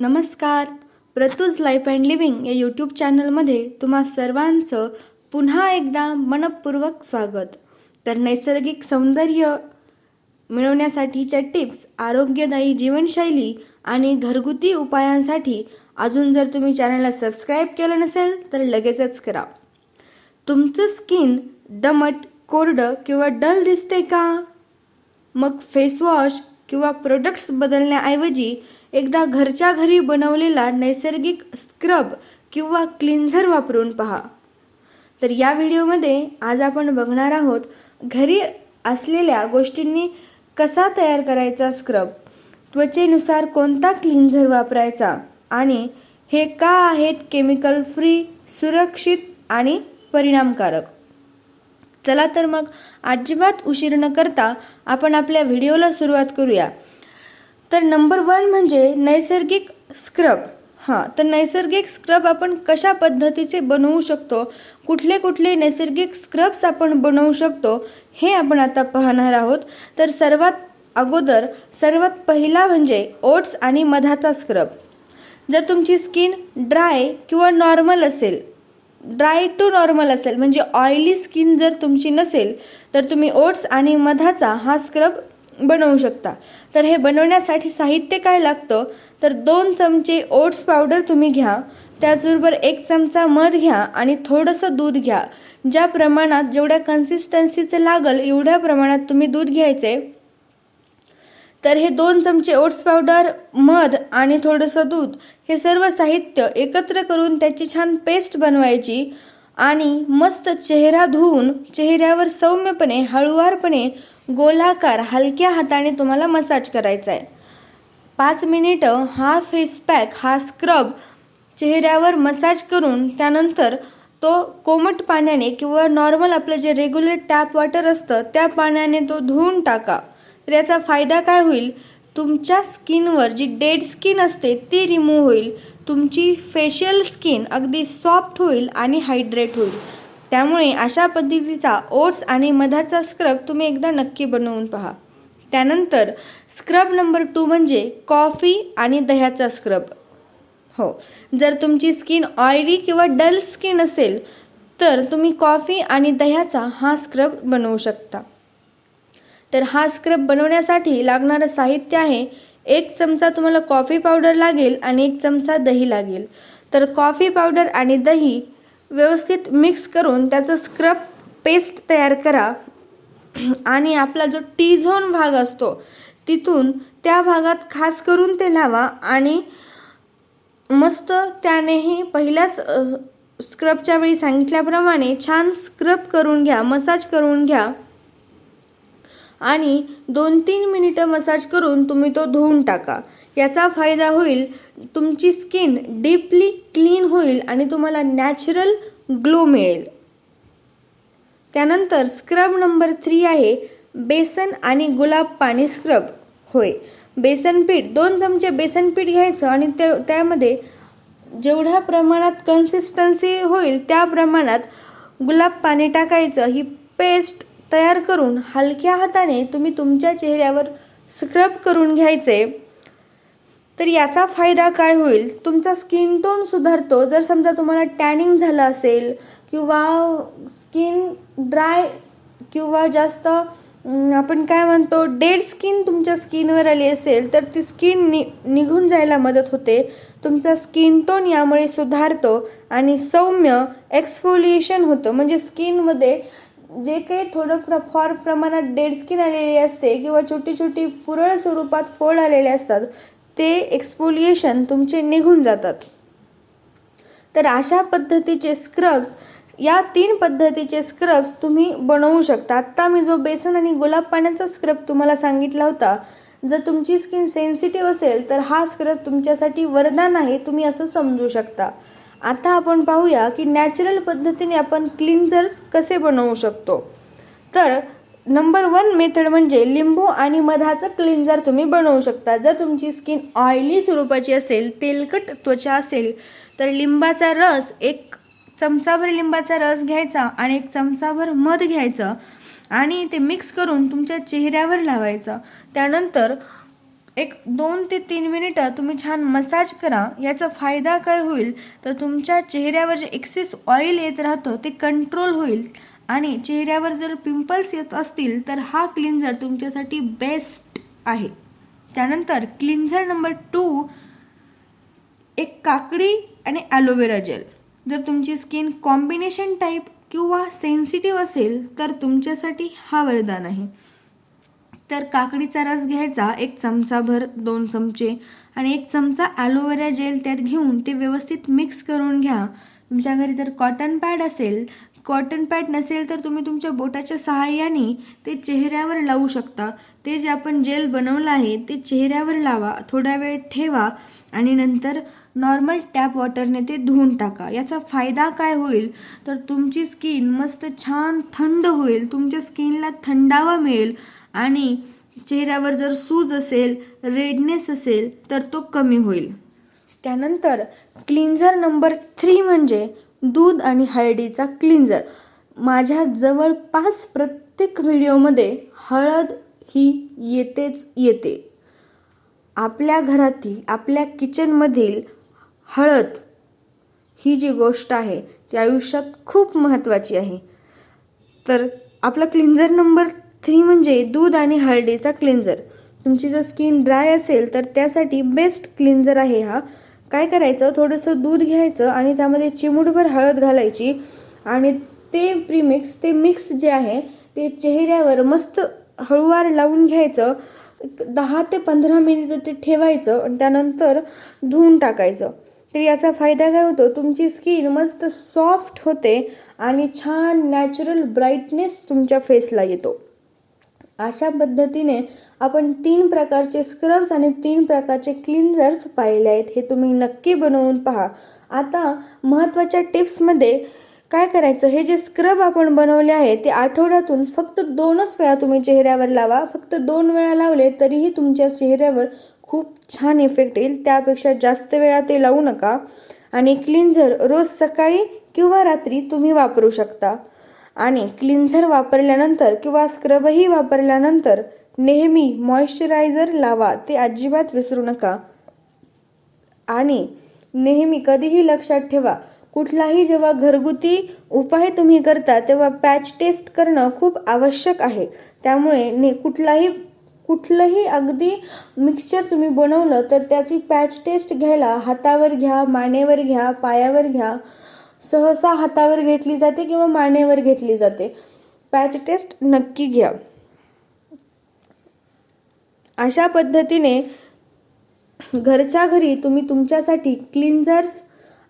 नमस्कार. प्रतूज life and living या यूट्यूब चॅनलमध्ये तुम्हा सर्वांचं पुन्हा एकदा मनपूर्वक स्वागत. तर नैसर्गिक सौंदर्य मिळवण्यासाठीच्या टिप्स आरोग्यदायी जीवनशैली आणि घरगुती उपायांसाठी अजून जर तुम्ही चॅनलला सबस्क्राईब केलं नसेल तर लगेचच करा. तुमचं स्किन दमट कोरडं किंवा डल दिसते का? मग फेसवॉश किंवा प्रोडक्ट्स बदलण्याऐवजी एकदा घरच्या घरी बनवलेला नैसर्गिक स्क्रब किंवा क्लिन्झर वापरून पहा. तर या व्हिडिओमध्ये आज आपण बघणार आहोत घरी असलेल्या गोष्टींनी कसा तयार करायचा स्क्रब? त्वचेनुसार कोणता क्लिन्झर वापरायचा? आणि हे का आहेत केमिकल फ्री सुरक्षित आणि परिणामकारक? चला तर मग अजिबात उशीर न करता आपण आपल्या व्हिडिओला सुरुवात करूया. तर नंबर वन म्हणजे नैसर्गिक स्क्रब. हां तर नैसर्गिक स्क्रब आपण कशा पद्धतीचे बनवू शकतो? कुठले कुठले नैसर्गिक स्क्रब्स आपण बनवू शकतो? हे आपण आता पाहणार आहोत. तर सर्वात अगोदर सर्वात पहिला म्हणजे ओट्स आणि मधाचा स्क्रब. जर तुमची स्किन ड्राय किंवा नॉर्मल असेल ड्राय टू नॉर्मल असेल म्हणजे ऑइली स्किन जर तुमची नसेल तर तुम्ही ओट्स आणि मधाचा हा स्क्रब बनवू शकता. तर हे बनवण्यासाठी साहित्य काय लागतं? तर दोन चमचे ओट्स पावडर तुम्ही घ्या. त्याचबरोबर एक चमचा मध घ्या आणि थोडंसं दूध घ्या. ज्या प्रमाणात जेवढ्या कन्सिस्टन्सीचं लागल एवढ्या प्रमाणात तुम्ही दूध घ्यायचे. तर हे दोन चमचे ओट्स पावडर मध आणि थोडंसं दूध हे सर्व साहित्य एकत्र करून त्याची छान पेस्ट बनवायची आणि मस्त चेहरा धुवून चेहऱ्यावर सौम्यपणे हळुवारपणे गोलाकार हलक्या हाताने तुम्हाला मसाज करायचा आहे पाच मिनिटं हा फेस पॅक हा स्क्रब चेहऱ्यावर मसाज करून त्यानंतर तो कोमट पाण्याने किंवा नॉर्मल आपलं जे रेग्युलर टॅप वॉटर असतं त्या पाण्याने तो धुवून टाका. तर याचा फायदा काय होईल? तुमच्या स्किनवर जी डेड स्किन असते ती रिमूव्ह होईल. तुमची फेशियल स्किन अगदी सॉफ्ट होईल आणि हायड्रेट होईल. त्यामुळे अशा पद्धतीचा ओट्स आणि मधाचा स्क्रब तुम्ही एकदा नक्की बनवून पहा. त्यानंतर स्क्रब नंबर टू म्हणजे कॉफी आणि दह्याचा स्क्रब. हो जर तुमची स्किन ऑइली किंवा डल स्किन असेल तर तुम्ही कॉफी आणि दह्याचा हा स्क्रब बनवू शकता. तर हा स्क्रब बनवण्यासाठी लागणारं साहित्य आहे एक चमचा तुम्हाला कॉफी पावडर लागेल आणि एक चमचा दही लागेल. तर कॉफी पावडर आणि दही व्यवस्थित मिक्स करून त्याचं स्क्रब पेस्ट तयार करा. आणि आपला जो टी झोन भाग असतो तिथून त्या भागात खास करून ते लावा आणि मस्त त्यानेही पहिल्याच स्क्रबच्या वेळी सांगितल्याप्रमाणे छान स्क्रब करून घ्या मसाज करून घ्या. आणि दोन तीन मिनिटं मसाज करून तुम्ही तो धुवून टाका. याचा फायदा होईल तुमची स्किन डीपली क्लीन होईल आणि तुम्हाला नॅचरल ग्लो मिळेल. त्यानंतर स्क्रब नंबर थ्री आहे बेसन आणि गुलाब पाणी स्क्रब. होय बेसन पीठ दोन चमचे बेसन पीठ घ्यायचं आणि त्या त्यामध्ये जेवढ्या प्रमाणात कन्सिस्टन्सी होईल त्या प्रमाणात गुलाब पाणी टाकायचं. ही पेस्ट तयार करून हलक्या हाताने तुम्ही तुमच्या चेहऱ्यावर स्क्रब करून घ्यायचे. तर याचा फायदा काय होईल? तुमचा स्किन टोन सुधारतो. जर समजा तुम्हाला टॅनिंग झालं असेल किंवा स्किन ड्राय किंवा जास्त आपण काय म्हणतो डेड स्किन तुमच्या स्किनवर आली असेल तर ती स्किन नि निघून जायला मदत होते. तुमचा स्किन टोन यामुळे सुधारतो आणि सौम्य एक्सफोलिएशन होतं. म्हणजे स्किनमध्ये जे काही थोडं प्र फार प्रमाणात डेड स्किन आलेली असते किंवा छोटी छोटी पुरळ स्वरूपात फोड आलेले असतात ते एक्सपोलिएशन तुमचे निघून जातात. तर अशा पद्धतीचे स्क्रब्स या तीन पद्धतीचे स्क्रब्स तुम्ही बनवू शकता. आत्ता मी जो बेसन आणि गुलाब पाण्याचा स्क्रब तुम्हाला सांगितला होता जर तुमची स्किन सेन्सिटिव्ह असेल तर हा स्क्रब तुमच्यासाठी वरदान आहे तुम्ही असं समजू शकता. आता आपण पाहूया की नॅचरल पद्धतीने आपण क्लिन्झर्स कसे बनवू शकतो. तर नंबर वन मेथड म्हणजे लिंबू आणि मधाचं क्लिन्झर तुम्ही बनवू शकता. जर तुमची स्किन ऑइली स्वरूपाची असेल तेलकट त्वचा असेल तर लिंबाचा रस एक चमचाभर लिंबाचा रस घ्यायचा आणि एक चमचाभर मध घ्यायचं आणि ते मिक्स करून तुमच्या चेहऱ्यावर लावायचं. त्यानंतर एक दोन ते तीन मिनिटं तुम्ही छान मसाज करा. याचा फायदा काय होईल? तर तुमच्या चेहऱ्यावर जे एक्सेस ऑइल येत राहतं ते कंट्रोल होईल. आणि चेहऱ्यावर जर पिंपल्स येत असतील तर हा क्लिन्झर तुमच्यासाठी बेस्ट आहे. त्यानंतर क्लिन्झर नंबर टू एक काकडी आणि ॲलोवेरा जेल जर तुमची स्किन कॉम्बिनेशन टाईप किंवा सेन्सिटिव्ह असेल तर तुमच्यासाठी हा वरदान आहे. तर काकडीचा रस घ्यायचा एक चमचाभर दोन चमचे आणि एक चमचा ॲलोवेरा जेल त्यात घेऊन ते व्यवस्थित मिक्स करून घ्या. तुमच्या घरी जर कॉटन पॅड असेल कॉटन पॅड नसेल तर तुम्ही तुमच्या बोटाच्या सहाय्याने ते चेहऱ्यावर लावू शकता. ते जे आपण जेल बनवलं आहे ते चेहऱ्यावर लावा थोडा वेळ ठेवा आणि नंतर नॉर्मल टॅप वॉटरने ते धुवून टाका. याचा फायदा काय होईल? तर तुमची स्किन मस्त छान थंड होईल तुमच्या स्किनला थंडावा मिळेल आणि चेहऱ्यावर जर सूज असेल रेडनेस असेल तर तो कमी होईल. त्यानंतर क्लिन्झर नंबर थ्री म्हणजे दूध आणि हळदीचा क्लिन्झर माझ्या जवळपास प्रत्येक व्हिडिओमध्ये हळद ही येतेच येते. आपल्या घरातील आपल्या किचनमधील हळद ही जी गोष्ट आहे ती आयुष्यात खूप महत्त्वाची आहे. तर आपला क्लिन्झर नंबर थ्री म्हणजे दूध आणि हळदीचा क्लिन्झर तुमची जर स्किन ड्राय असेल तर त्यासाठी बेस्ट क्लिन्झर आहे हा. काय करायचं? थोडंसं दूध घ्यायचं आणि त्यामध्ये चिमूटभर हळद घालायची आणि ते प्रीमिक्स ते मिक्स जे आहे ते चेहऱ्यावर मस्त हळूवार लावून घ्यायचं. एक दहा ते पंधरा मिनिटं ते ठेवायचं आणि त्यानंतर धुवून टाकायचं. तर याचा फायदा काय होतो? तुमची स्किन मस्त सॉफ्ट होते आणि छान नॅचरल ब्राईटनेस तुमच्या फेसला येतो. अशा पद्धतीने आपण तीन प्रकारचे स्क्रब्स आणि तीन प्रकारचे क्लिन्झर्स पाहिले आहेत. हे तुम्ही नक्की बनवून पहा. आता महत्त्वाच्या टिप्समध्ये काय करायचं? हे जे स्क्रब आपण बनवले आहे ते आठवड्यातून फक्त दोनच वेळा तुम्ही चेहऱ्यावर लावा. फक्त दोन वेळा लावले तरीही तुमच्या चेहऱ्यावर खूप छान इफेक्ट येईल. त्यापेक्षा जास्त वेळा ते लावू नका. आणि क्लिन्झर रोज सकाळी किंवा रात्री तुम्ही वापरू शकता. आणि क्लिन्झर वापरल्यानंतर किंवा स्क्रबही वापरल्यानंतर नेहमी मॉइश्चरायझर लावा ते अजिबात विसरू नका. आणि नेहमी कधीही लक्षात ठेवा कुठलाही जेव्हा घरगुती उपाय तुम्ही करता तेव्हा पॅच टेस्ट करणं खूप आवश्यक आहे. त्यामुळे ने कुठलाही कुठलंही अगदी मिक्सचर तुम्ही बनवलं तर त्याची पॅच टेस्ट घ्यायला हातावर घ्या मानेवर घ्या पायावर घ्या सहसा हातावर घेतली जाते किंवा मानेवर घेतली जाते. पॅच टेस्ट नक्की घ्या. अशा पद्धतीने घरच्या घरी तुम्ही तुमच्यासाठी क्लिन्झर्स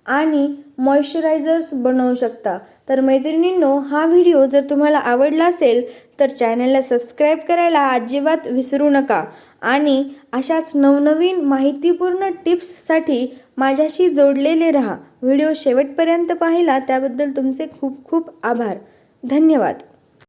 आणि मॉइश्चरायझर्स बनवू शकता. तर मैत्रिणींनो हा व्हिडिओ जर तुम्हाला आवडला असेल तर चॅनलला सबस्क्राईब करायला अजिबात विसरू नका. आणि अशाच नवनवीन माहितीपूर्ण टिप्ससाठी माझ्याशी जोडलेले राहा. व्हिडिओ शेवटपर्यंत पाहिला त्याबद्दल तुमचे खूप खूप आभार. धन्यवाद.